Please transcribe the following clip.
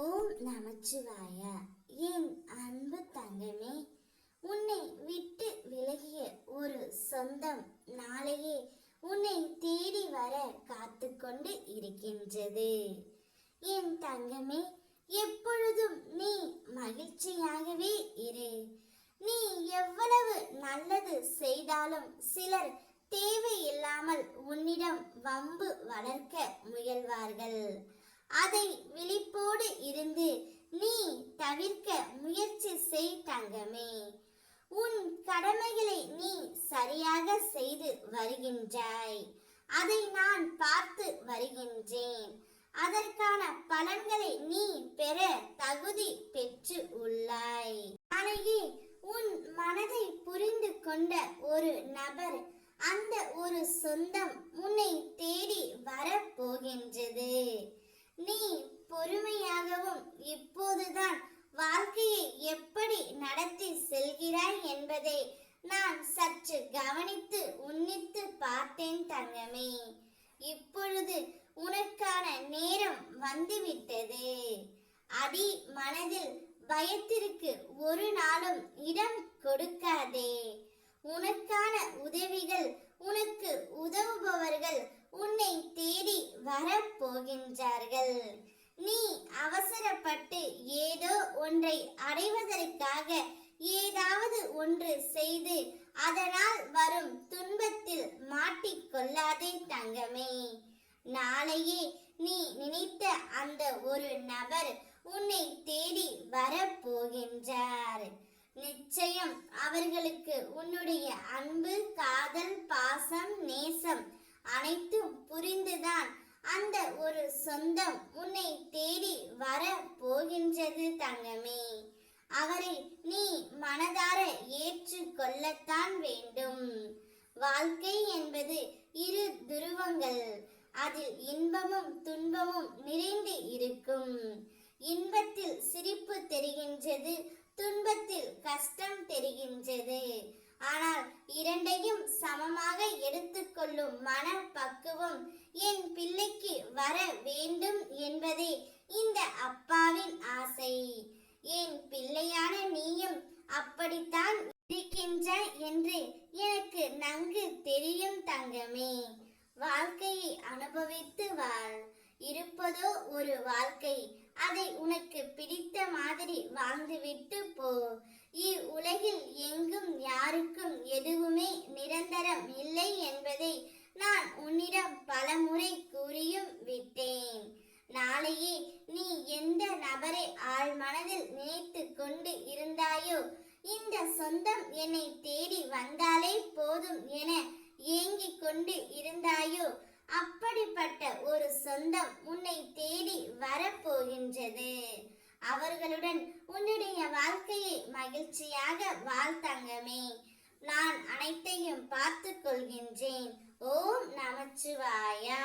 ஓம் நமச்சிவாய. என் அன்பு தங்கமே உன்னை விட்டு விலகிய ஒரு சொந்தம் நாளையே உன்னை தேடி வர காத்து கொண்டு இருக்கின்றது. என் தங்கமே எப்பொழுதும் நீ மகிழ்ச்சியாகவே இரு. நீ எவ்வளவு நல்லது செய்தாலும் சிலர் தேவையில்லாமல் உன்னிடம் வம்பு வளர்க்க முயல்வார்கள். அதை விழிப்போடு இருந்து நீ தவிர்க்க முயற்சி செய் தங்கமே. உன் கடமைகளை நீ சரியாக செய்து வருகின்றாய். அதை நான் பார்த்து வருகின்றேன். அதற்கான பலன்களை நீ பெற தகுதி பெற்று உள்ளாய். நாளையே உன் மனதை புரிந்து கொண்ட ஒரு நபர் அந்த ஒரு சொந்தம் உன்னை தேடி வரப்போகின்றது. நீ பொறுமையாகவும் இப்போதுதான் வாழ்க்கையை எப்படி நடத்தி செல்கிறாய் என்பதை நான் சற்று கவனித்து உன்னித்து பார்த்தேன் தங்கமே. இப்பொழுது உனக்கான நேரம் வந்துவிட்டது. அடி மனதில் பயத்திற்கு ஒரு நாளும் இடம் கொடுக்காதே. உனக்கான உதவிகள் உனக்கு உதவுபவர்கள் வரப்போகின்றார்கள். நீ அவசரப்பட்டு ஏதோ ஒன்றை அடைவதற்காக ஏதாவது ஒன்று செய்து அதனால் வரும் துன்பத்தில் மாட்டிக்கொள்ளாதே தங்கமே. நாளையே நீ நினைத்த அந்த ஒரு நபர் உன்னை தேடி வரப்போகின்றார். நிச்சயம் அவர்களுக்கு உன்னுடைய அன்பு காதல் பாசம் நேசம் அனைத்தும் புரிந்துதான் அந்த ஒரு சொந்தம் உன்னை தேடி வர போகின்றது தங்கமே. அவரை நீ மனதார ஏற்று கொள்ளத்தான் வேண்டும். வாழ்க்கை என்பது இரு துருவங்கள். அதில் இன்பமும் துன்பமும் நிறைந்து இருக்கும். இன்பத்தில் சிரிப்பு தெரிகின்றது துன்பத்தில் கஷ்டம் தெரிகின்றது. ஆனால் இரண்டையும் சமமாக எடுத்துக்கொள்ளும் மன பக்குவம் என் பிள்ளைக்கு வர வேண்டும் என்பதே இந்த அப்பாவின் ஆசை. என் பிள்ளையான நீயும் அப்படித்தான் இருக்கின்ற என்று எனக்கு நன்கு தெரியும் தங்கமே. வாழ்க்கையை அனுபவித்து வாழ். இருப்பதோ ஒரு வாழ்க்கை. அதை உனக்கு பிடித்த மாதிரி வாழ்ந்துவிட்டு போ. உலகில் எங்கும் யாருக்கும் எதுவுமே நிரந்தரம் இல்லை என்பதை நான் உன்னிடம் பலமுறை கூறியும் விட்டேன். நாளையே நீ எந்த நபரை ஆள் மனதில் நினைத்து கொண்டு இருந்தாயோ இந்த சொந்தம் என்னை தேடி வந்தாலே போதும் என ஏங்கிக் கொண்டு இருந்தாயோ அப்படிப்பட்ட ஒரு சொந்தம் உன்னை தேடி வரப்போகின்றது. அவர்களுடன் உன்னுடைய வாழ்க்கையை மகிழ்ச்சியாக வாழ்த்தங்கமே. நான் அனைத்தையும் பார்த்து கொள்கின்றேன் ஓம் நமச்சிவாயா.